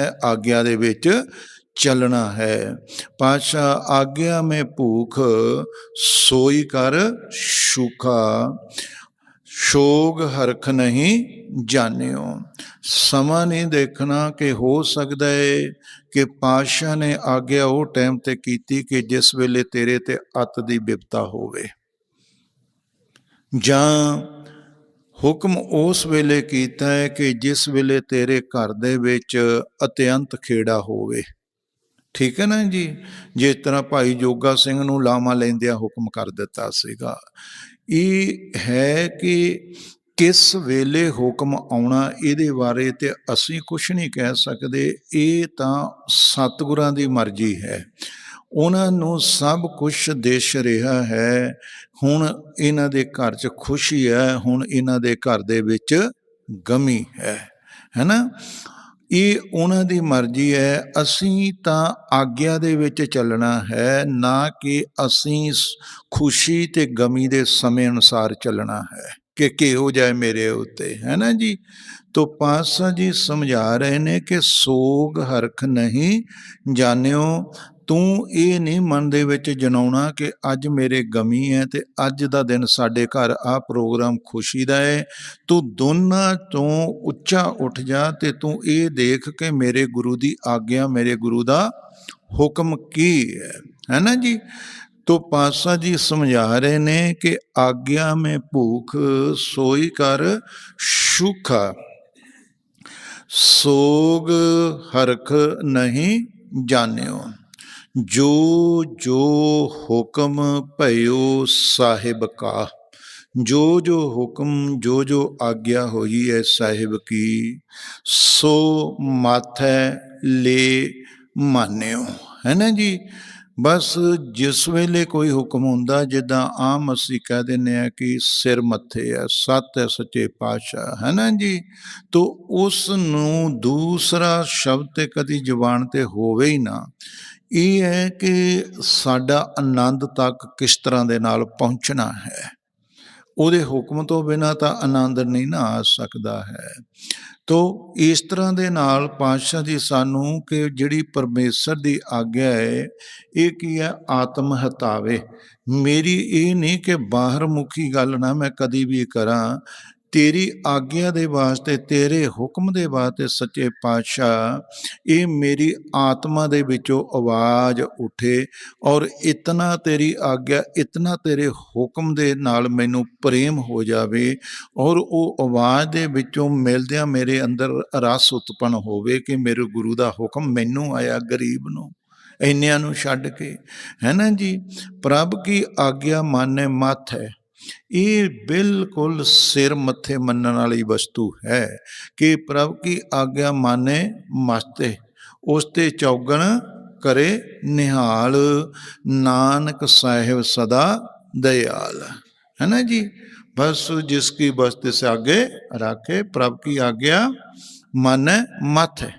ਹੈ ਆਗਿਆ ਦੇ ਵਿੱਚ ਚੱਲਣਾ ਹੈ। ਪਾਸ਼ਾ ਆਗਿਆ ਮੈਂ ਭੂਖ ਸੋਈ ਕਰ ਸੁਖਾ, ਸ਼ੋਗ ਹਰਖ ਨਹੀਂ ਜਾਣਿਓ। ਸਮਾਂ ਨਹੀਂ ਦੇਖਣਾ ਕਿ ਹੋ ਸਕਦਾ ਹੈ ਕਿ ਪਾਸ਼ਾ ਨੇ ਆਗਿਆ ਉਹ ਟਾਈਮ ਤੇ ਕੀਤੀ ਕਿ ਜਿਸ ਵੇਲੇ ਤੇਰੇ ਤੇ ਅਤ ਦੀ ਬਿਪਤਾ ਹੋਵੇ। ਜਾਂ ਹੁਕਮ ਉਸ ਵੇਲੇ ਕੀਤਾ ਹੈ ਕਿ ਜਿਸ ਵੇਲੇ ਤੇਰੇ ਘਰ ਦੇ ਵਿੱਚ ਅਤਿਅੰਤ ਖੇੜਾ ਹੋਵੇ। ਠੀਕ ਹੈ ਨਾ ਜੀ? ਜਿਸ ਤਰ੍ਹਾਂ ਭਾਈ ਜੋਗਾ ਸਿੰਘ ਨੂੰ ਲਾਮਾ ਲੈਂਦਿਆਂ ਹੁਕਮ ਕਰ ਦਿੱਤਾ ਸੀਗਾ। ਇਹ ਹੈ ਕਿ ਕਿਸ ਵੇਲੇ ਹੁਕਮ ਆਉਣਾ ਇਹਦੇ ਬਾਰੇ ਤੇ ਅਸੀਂ ਕੁਝ ਨਹੀਂ ਕਹਿ ਸਕਦੇ। ਇਹ ਤਾਂ ਸਤਿਗੁਰਾਂ ਦੀ ਮਰਜ਼ੀ ਹੈ। ਉਹਨਾਂ ਨੂੰ ਸਭ ਕੁਝ ਦਿਸ਼ ਰਿਹਾ ਹੈ। ਹੁਣ ਇਹਨਾਂ ਦੇ ਘਰ 'ਚ ਖੁਸ਼ੀ ਹੈ, ਹੁਣ ਇਹਨਾਂ ਦੇ ਘਰ ਦੇ ਵਿੱਚ ਗਮੀ ਹੈ, ਹੈਨਾ? ਇਹ ਉਹਨਾਂ ਦੀ ਮਰਜ਼ੀ ਹੈ, ਅਸੀਂ ਤਾਂ ਆਗਿਆ ਦੇ ਵਿੱਚ ਚੱਲਣਾ ਹੈ, ਨਾ ਕਿ ਅਸੀਂ ਖੁਸ਼ੀ ਤੇ ਗਮੀ ਦੇ ਸਮੇਂ ਅਨੁਸਾਰ ਚੱਲਣਾ ਹੈ। ਕਿ ਕਿਹੋ ਜਾਏ ਮੇਰੇ ਉੱਤੇ ਹੈ ਨਾ ਜੀ? ਤੋ ਪਾਸਾ ਜੀ ਸਮਝਾ ਰਹੇ ਨੇ ਕਿ ਸੋਗ ਹਰਖ ਨਹੀਂ, ਜਾਣਿਓ ਤੂੰ ਇਹ ਨਹੀਂ ਮਨ ਦੇ ਵਿੱਚ ਜਨਾਉਣਾ ਕਿ ਅੱਜ ਮੇਰੇ ਗਮੀ ਹੈ ਤੇ ਅੱਜ ਦਾ ਦਿਨ ਸਾਡੇ ਘਰ ਆ ਪ੍ਰੋਗਰਾਮ ਖੁਸ਼ੀ ਦਾ ਹੈ ਤੂੰ ਦੋਨਾਂ ਤੋਂ ਉੱਚਾ ਉੱਠ ਜਾ ਤੇ ਤੂੰ ਇਹ ਦੇਖ ਕੇ ਮੇਰੇ ਗੁਰੂ ਦੀ ਆਗਿਆ, ਮੇਰੇ ਗੁਰੂ ਦਾ ਹੁਕਮ ਕੀ ਹੈ ਹੈ ਨਾ ਜੀ? ਤੋ ਪਾਸਾ ਜੀ ਸਮਝਾ ਰਹੇ ਨੇ ਕਿ ਆਗਿਆ ਮੈਂ ਭੂਖ ਸੋਈ ਕਰ ਸੁਖਾ। ਸੋਗ ਹਰਖ ਨਹੀਂ ਜਾਣਿਓ। ਜੋ ਜੋ ਹੁਕਮ ਭਇਓ ਸਾਹਿਬ ਕਾ। ਜੋ ਜੋ ਹੁਕਮ, ਜੋ ਜੋ ਆਗਿਆ ਹੋਈ ਹੈ ਸਾਹਿਬ ਕੀ, ਸੋ ਮਾਥੈ ਲੈ ਮਾਨਿਓ। ਹੈ ਨਾ ਜੀ? ਬਸ ਜਿਸ ਵੇਲੇ ਕੋਈ ਹੁਕਮ ਹੁੰਦਾ, ਜਿੱਦਾਂ ਆਮ ਅਸੀਂ ਕਹਿ ਦਿੰਦੇ ਆ ਕਿ ਸਿਰ ਮੱਥੇ ਆ ਸੱਤ ਹੈ ਸੱਚੇ ਪਾਤਸ਼ਾਹ, ਹੈ ਨਾ ਜੀ? ਤੋ ਉਸ ਨੂੰ ਦੂਸਰਾ ਸ਼ਬਦ ਤੇ ਕਦੀ ਜ਼ੁਬਾਨ ਤੇ ਹੋਵੇ ਹੀ ਨਾ। ਇਹ ਹੈ ਕਿ ਸਾਡਾ ਆਨੰਦ ਤੱਕ ਕਿਸ ਤਰ੍ਹਾਂ ਦੇ ਨਾਲ ਪਹੁੰਚਣਾ ਹੈ। ਉਹਦੇ ਹੁਕਮ ਤੋਂ ਬਿਨਾ ਤਾਂ ਆਨੰਦ ਨਹੀਂ ਨਾ ਆ ਸਕਦਾ ਹੈ। ਤੋ ਇਸ ਤਰ੍ਹਾਂ ਦੇ ਨਾਲ ਪਾਤਸ਼ਾਹ ਜੀ ਸਾਨੂੰ ਕਿ ਜਿਹੜੀ ਪਰਮੇਸ਼ਰ ਦੀ ਆਗਿਆ ਹੈ, ਇਹ ਕੀ ਹੈ? ਆਤਮ ਹਤਾਵੇ। ਮੇਰੀ ਇਹ ਨਹੀਂ ਕਿ ਬਾਹਰ ਮੁਖੀ ਗੱਲ ਨਾ ਮੈਂ ਕਦੀ ਵੀ ਕਰਾਂ। ਤੇਰੀ ਆਗਿਆ ਦੇ ਵਾਸਤੇ, ਤੇਰੇ ਹੁਕਮ ਦੇ ਵਾਸਤੇ ਸੱਚੇ ਪਾਤਸ਼ਾਹ, ਇਹ ਮੇਰੀ ਆਤਮਾ ਦੇ ਵਿੱਚੋਂ ਆਵਾਜ਼ ਉਠੇ ਔਰ ਇਤਨਾ ਤੇਰੀ ਆਗਿਆ, ਇਤਨਾ ਤੇਰੇ ਹੁਕਮ ਦੇ ਨਾਲ ਮੈਨੂੰ ਪ੍ਰੇਮ ਹੋ ਜਾਵੇ ਔਰ ਉਹ ਆਵਾਜ਼ ਦੇ ਵਿੱਚੋਂ ਮਿਲਦਿਆਂ ਮੇਰੇ ਅੰਦਰ ਰਸ ਉਤਪਨ ਹੋਵੇ ਕਿ ਮੇਰੇ ਗੁਰੂ ਦਾ ਹੁਕਮ ਮੈਨੂੰ ਆਇਆ ਗਰੀਬ ਨੂੰ, ਇੰਨਿਆਂ ਨੂੰ ਛੱਡ ਕੇ। ਹੈ ਨਾ ਜੀ? ਪ੍ਰਭ ਕੀ ਆਗਿਆ ਮਾਨੇ ਮੱਥ? ਹੈ ਇਹ ਬਿਲਕੁਲ ਸਿਰ ਮੱਥੇ ਮੰਨਣ ਵਾਲੀ ਵਸਤੂ ਹੈ ਕਿ ਪ੍ਰਭ ਕੀ ਆਗਿਆ ਮਾਨੇ ਮਸਤੇ, ਉਸ ਤੇ ਚੌਗਣ ਕਰੇ ਨਿਹਾਲ, ਨਾਨਕ ਸਾਹਿਬ ਸਦਾ ਦਇਆਲ। ਹੈ ਨਾ ਜੀ? ਬਸ ਜਿਸ ਕੀ ਬਸਤੇ ਸੇ ਰਾਖੇ, ਪ੍ਰਭ ਕੀ ਆਗਿਆ ਮਨ ਮਤ